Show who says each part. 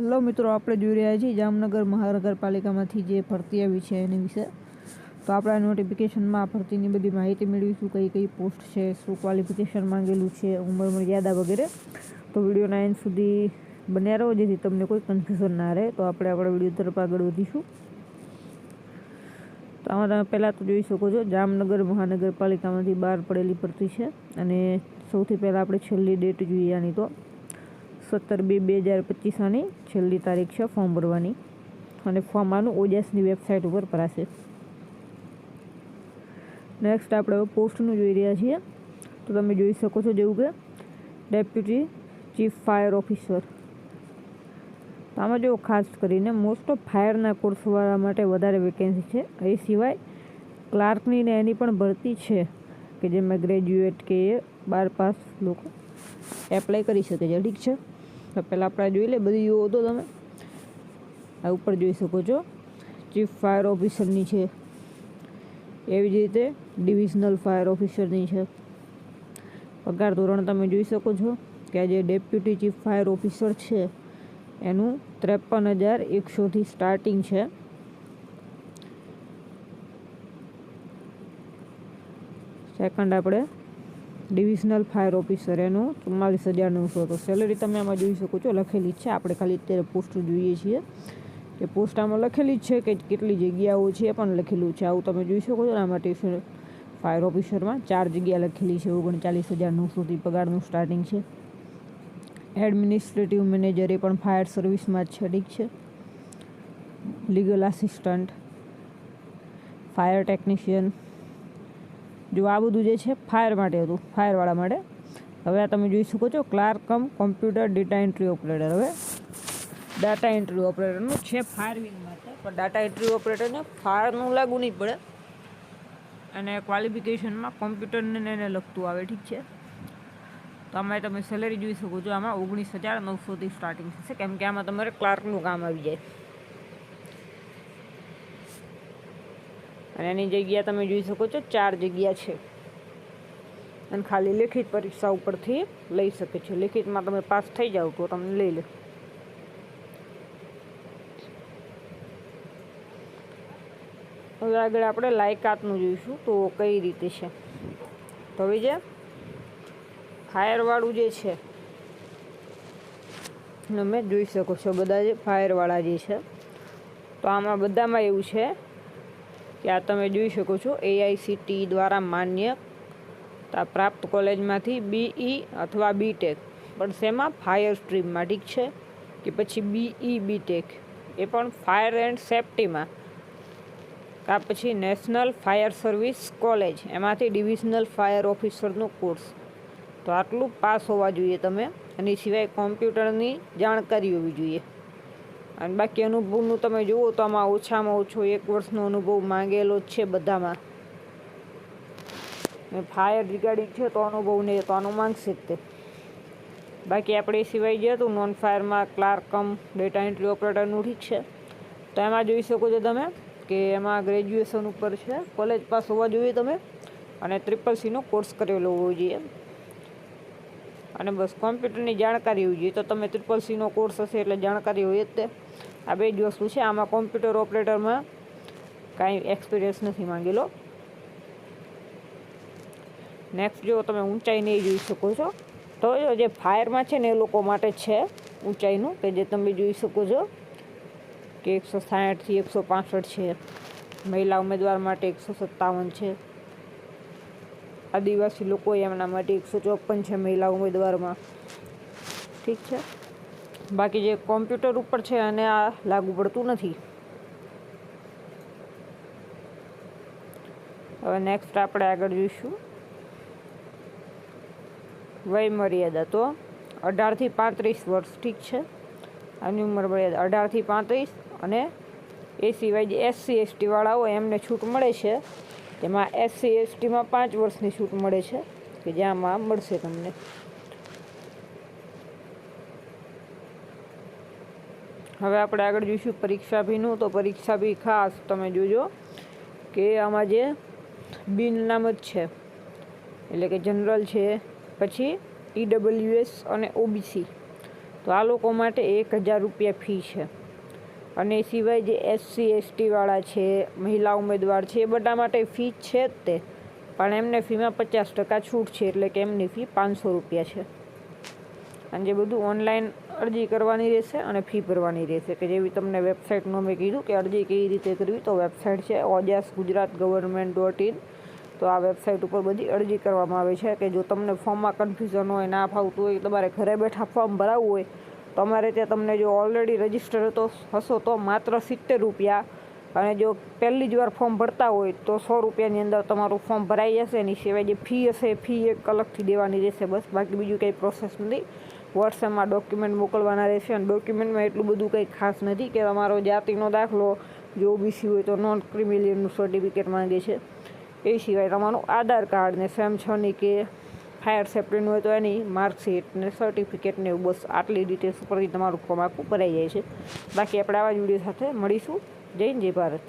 Speaker 1: Hello મિત્રો, આપણે જોઈ રહ્યા છીએ જામનગર મહાનગરપાલિકામાંથી જે ભરતી આવી છે એની વિશે. તો આપણે નોટિફિકેશનમાં આ ભરતીની બધી માહિતી મેળવીશું, કઈ કઈ પોસ્ટ છે, શું ક્વોલિફિકેશન માંગેલું છે ઉંમર મર્યાદા વગેરે. તો વિડીયોના એન્ડ સુધી બન્યા રહો, જેથી તમને કોઈ કન્ફ્યુઝન ના રહે. તો આપણે આપણા વીડિયો તરફ આગળ વધીશું. તો આમાં તમે પહેલાં તો જોઈ શકો છો, જામનગર મહાનગરપાલિકામાંથી બહાર પડેલી ભરતી છે. અને સૌથી પહેલાં આપણે છેલ્લી ડેટ જોઈએ આની તો. સત્તર બે બે હજાર પચીસ અને છેલ્લી તારીખ છે ફોર્મ ભરવાની. અને ફોર્મ આનું ઓજેસની વેબસાઇટ ઉપર ભરાશે. નેક્સ્ટ આપણે હવે પોસ્ટનું જોઈ રહ્યા છીએ. તો તમે જોઈ શકો છો જેવું કે ડેપ્યુટી ચીફ ફાયર ઓફિસર આમાં જો ખાસ કરીને મોસ્ટ ઓફ ફાયરના કોર્સવાળા માટે વધારે વેકેન્સી છે. એ સિવાય ક્લાર્કની ને એની પણ ભરતી છે કે જેમાં ગ્રેજ્યુએટ કે બાર પાસ લોકો એપ્લાય કરી શકે છે. ઠીક છે? તો પહેલાં આપણે જોઈ લે, બધી યુઓ તો તમે. આ ઉપર જોઈ શકો છો. ચીફ ફાયર ઓફિસરની છે. એવી જ રીતે ડિવિઝનલ ફાયર ઓફિસરની છે. પગાર ધોરણ તમે જોઈ શકો છો કે જે ડેપ્યુટી ચીફ ફાયર ઓફિસર છે, એનું ત્રેપન હજાર એકસોથી સ્ટાર્ટિંગ છે. સેકન્ડ આપણે ડિવિઝનલ ફાયર ઓફિસર એનું ચુમ્માલીસ હજાર નવસો તો સેલરી તમે આમાં જોઈ શકો છો, લખેલી છે. આપણે ખાલી અત્યારે પોસ્ટ જોઈએ છીએ. કે પોસ્ટ આમાં લખેલી જ છે કે કેટલી જગ્યાઓ છે, એ પણ લખેલું છે. આવું તમે જોઈ શકો છો ને, આમાં ટ્યુશન ફાયર ઓફિસરમાં ચાર જગ્યા લખેલી છે, ઓગણચાલીસ હજાર નવસોથી પગારનું સ્ટાર્ટિંગ છે. એડમિનિસ્ટ્રેટિવ મેનેજર એ પણ ફાયર સર્વિસમાં જ છે ઠીક છે. લીગલ આસિસ્ટન્ટ ફાયર ટેકનિશિયન જો આ બધું જે છે ફાયર માટે હતું ફાયરવાળા માટે. હવે આ તમે જોઈ શકો છો clerk cum computer data entry operator હવે ડાટા એન્ટ્રી ઓપરેટરનું છે ફાયર વિંગ માટે. પણ ડાટા એન્ટ્રી ઓપરેટરને ફાયરનું લાગુ નહીં પડે. અને ક્વોલિફિકેશનમાં કોમ્પ્યુટરને એને લગતું આવે, ઠીક છે? તો આમાં તમે સેલેરી જોઈ શકો છો, આમાં ઓગણીસ હજાર નવસોથી સ્ટાર્ટિંગ થશે, કેમ કે આમાં તમારે ક્લાર્કનું કામ આવી જાય. અને એની જગ્યા તમે જોઈ શકો છો, ચાર જગ્યા છે. અને ખાલી લેખિત પરીક્ષા ઉપરથી લઈ શકે છે. લેખિતમાં તમે પાસ થઈ જાઓ તો તમને લઈ લે. હવે આગળ આપણે લાયકાતનું જોઈશું તો કઈ રીતે છે. તો હવે જે ફાયરવાળું જે છે, તમે જોઈ શકો છો, બધા જે ફાયરવાળા જે છે. તો આમાં બધામાં એવું છે કે આ તમે જોઈ શકો છો એઆઈસીટી દ્વારા માન્ય પ્રાપ્ત કોલેજમાંથી બીઈ અથવા બીટેક પણ શેમાં? ફાયર સ્ટ્રીમમાં ઠીક છે? કે પછી બીઈ બીટેક એ પણ ફાયર એન્ડ સેફ્ટીમાં કા પછી નેશનલ ફાયર સર્વિસ કોલેજ એમાંથી ડિવિઝનલ ફાયર ઓફિસરનો કોર્સ તો આટલું પાસ હોવા જોઈએ તમે એની સિવાય કોમ્પ્યુટરની જાણકારી હોવી જોઈએ. અને બાકી અનુભવનું તમે જુઓ તો આમાં ઓછામાં ઓછો એક વર્ષનો અનુભવ માંગેલો જ છે બધામાં. ફાયર રિગાર્ડિંગ છે તો અનુભવ નહીં તો આનું માંગશે જ તે. બાકી આપણે સિવાય જે હતું નોન ફાયરમાં ક્લાર્ક કમ ડેટા એન્ટ્રી ઓપરેટરનું ઠીક છે. તો એમાં જોઈ શકો છો તમે કે એમાં ગ્રેજ્યુએશન ઉપર છે કોલેજ પાસ હોવા જોઈએ તમે અને ટ્રિપલ સીનો કોર્સ કરેલો હોવો જોઈએ. અને બસ કોમ્પ્યુટરની જાણકારી હોવી જોઈએ. તો તમે ટ્રિપલ સીનો કોર્સ હશે એટલે જાણકારી હોય જ તે. આ બે જ વસ્તુ છે. આમાં કોમ્પ્યુટર ઓપરેટરમાં કાંઈ એક્સપિરિયન્સ નથી માંગેલો. નેક્સ્ટ જો તમે ઊંચાઈ નહીં જોઈ શકો છો, તો જે ફાયરમાં છે ને એ લોકો માટે છે ઊંચાઈનું, કે જે તમે જોઈ શકો છો કે એકસો સાઠથી એકસો પાસઠ છે. મહિલા ઉમેદવાર માટે એકસો સત્તાવન છે. આદિવાસી લોકો એમના માટે એકસો ચોપન છે મહિલા ઉમેદવારમાં. ઠીક છે? બાકી જે કોમ્પ્યુટર ઉપર છે અને આ લાગુ પડતું નથી. હવે નેક્સ્ટ આપણે આગળ જોઈશું. વય મર્યાદા તો અઢારથી પાંત્રીસ વર્ષ ઠીક છે. આની ઉંમર મર્યાદા અઢારથી પાંત્રીસ અને એ સિવાય જે એસસી એસટીવાળા હોય એમને છૂટ મળે છે, તેમાં એસસી એસટીમાં પાંચ વર્ષની છૂટ મળે છે, કે જ્યાં મળશે તમને. હવે આપણે આગળ જોઈશું પરીક્ષા ફીનું તો પરીક્ષા ભી ખાસ તમે જોજો કે આમાં જે બિન નામત છે, એટલે કે જનરલ છે, પછી ઈડબ્લ્યુએસ અને ઓબીસી તો આ લોકો માટે એક હજાર રૂપિયા ફી છે. અને એ સિવાય જે એસસી એસટીવાળા છે, મહિલા ઉમેદવાર છે, એ બધા માટે ફી છે જ તે. પણ એમને ફીમાં પચાસ ટકા છૂટ છે, એટલે કે એમની ફી પાંચસો રૂપિયા છે. અને જે બધું ઓનલાઈન અરજી કરવાની રહેશે અને ફી ભરવાની રહેશે. કે જેવી તમને વેબસાઇટનું મેં કીધું કે અરજી કેવી રીતે કરવી, તો વેબસાઇટ છે OJAS Gujarat government dot in તો આ વેબસાઇટ ઉપર બધી અરજી કરવામાં આવે છે કે જો તમને ફોર્મમાં કન્ફ્યુઝન હોય, ના ફાવતું હોય, તમારે ઘરે બેઠા ફોર્મ ભરાવવું હોય, તમારે ત્યાં તમને જો ઓલરેડી રજિસ્ટર હતો, હશો તો માત્ર સિત્તેર રૂપિયા. અને જો પહેલી જ વાર ફોર્મ ભરતા હોય, તો સો રૂપિયાની અંદર તમારું ફોર્મ ભરાઈ જશે. એની સિવાય જે ફી હશે એ ફી એક અલગથી દેવાની રહેશે. બસ બાકી બીજું કંઈ પ્રોસેસ નથી. વોટ્સએપમાં ડોક્યુમેન્ટ મોકલવાના રહેશે અને ડોક્યુમેન્ટમાં એટલું બધું કંઈ ખાસ નથી કે તમારો જાતિનો દાખલો જો ઓબીસી હોય તો નોન ક્રિમિલિયનનું સર્ટિફિકેટ માંગે છે. એ સિવાય તમારું આધાર કાર્ડ ને સેમ છની કે ફાયર સેફ્ટીનું હોય તો એની માર્કશીટ ને સર્ટિફિકેટ ને એવું બસ આટલી ડિટેલ્સ ઉપરથી તમારું ફોર્મ આખું ભરાઈ જાય છે. બાકી આપણે આવા જ વીડિયો સાથે મળીશું. જય જય ભારત.